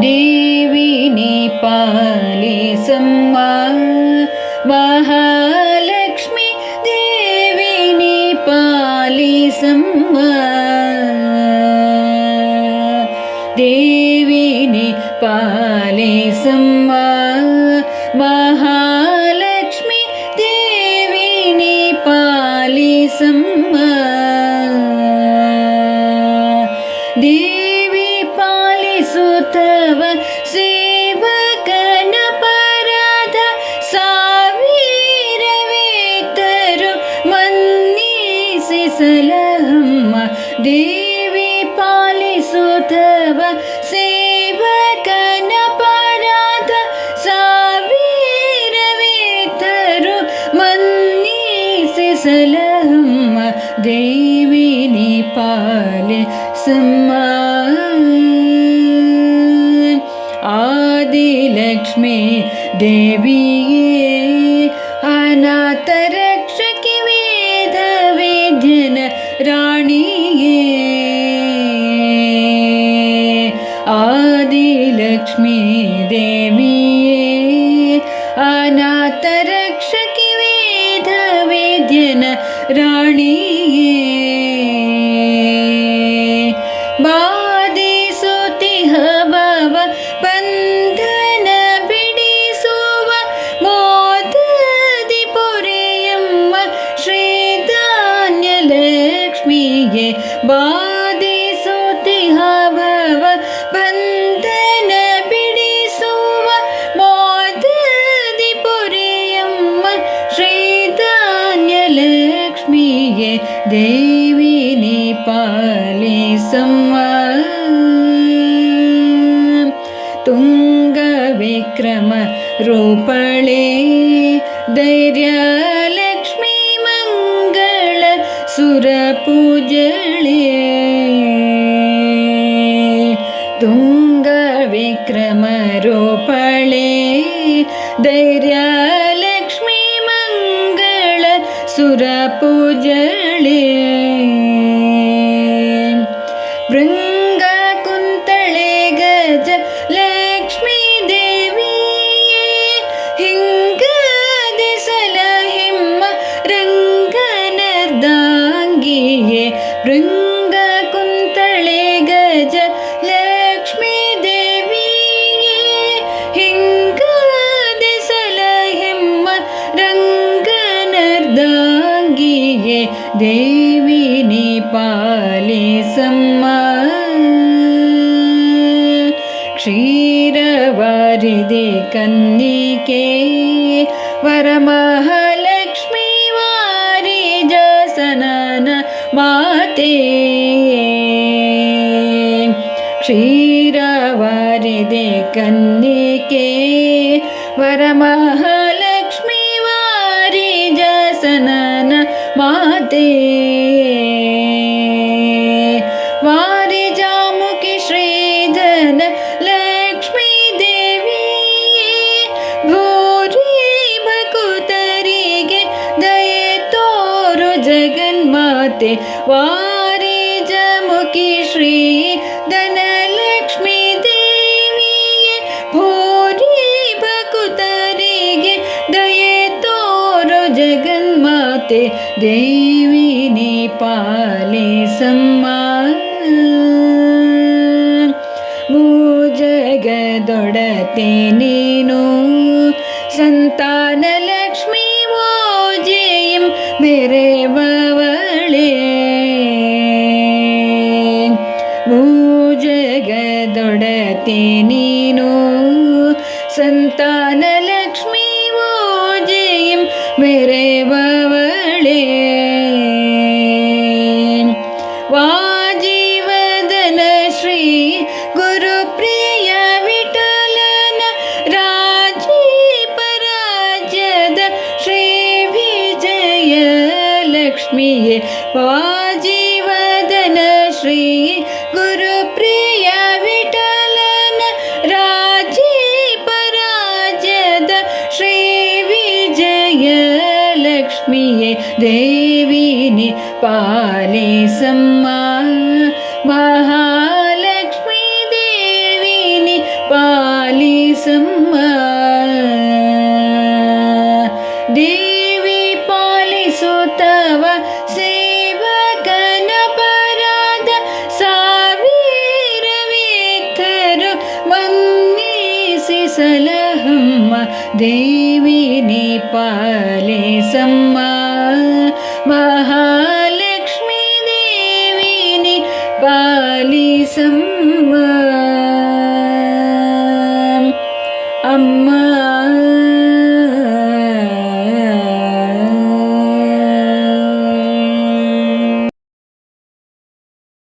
దేవిని పాలిసమ్మా మహాలక్ష్మి దేవిని పాలిసమ్మా దేవిని పాలిసమ్మా మహాలక్ష్మి దేవిని పాలిసమ్మా पराध सावीरवेतरु तरु मन्य सलह देवीनिपाल समा आदिलक्ष्मी देवी अना आदिलक्ष्मी देवी ये अनाथ रक्ष कि बन्धनबिडिसो वा मोददिपुरयम्ब श्रीधान्यलक्ष्मी ये संवा तुङ्ग व्रम मङ्गल सुरपूजले। लक्ष्मी मङ्गळ सूरपूजल्युङ्ग वक्रम रोपळे ಭೃಂಗ ಕುಂತಳೆ ಗಜ ಲಕ್ಷ್ಮೀ ದೇವಿಯೇ ಹಿಂಗದೆ ಸಲಹಿಮ್ಮ ರಂಗನರ್ದಾಂಗಿಯೇ, ದೇವಿನಿ ಪಾಲಿಸಮ್ಮ. ಕ್ಷೀರವಾರಿದೆ ಕನ್ನಿಕೆ, ವರಮಹಾಲಕ್ಷ್ಮೀ ವಾರಿ ಜಸನನ ಮಾತೆ क्षीरावरिदे कन्दिके वरमहलक्ष्मी वारि जसनन माते। ते वारिजमुखि श्री धनलक्ष्मी देवी भूरि भकुतरिगे दये तोरो जगन्माते देवी दीपाले सम्मा जगदोडते नीनु सन्तानलक्ष्मी वा जयं सन्तानलक्ष्मी ोजयं विरेव वळे वाजीवदन श्री गुरुप्रिय विठलन राजी पराजद श्रीभि जयलक्ष्मी वाजीवदन श्री गुरु ലക്ഷ്മിയെ ദേവിനെ പാലേസമ്മ देवीनि पालिसम्मा महालक्ष्मी देवीनि सम्मा। अम्मा।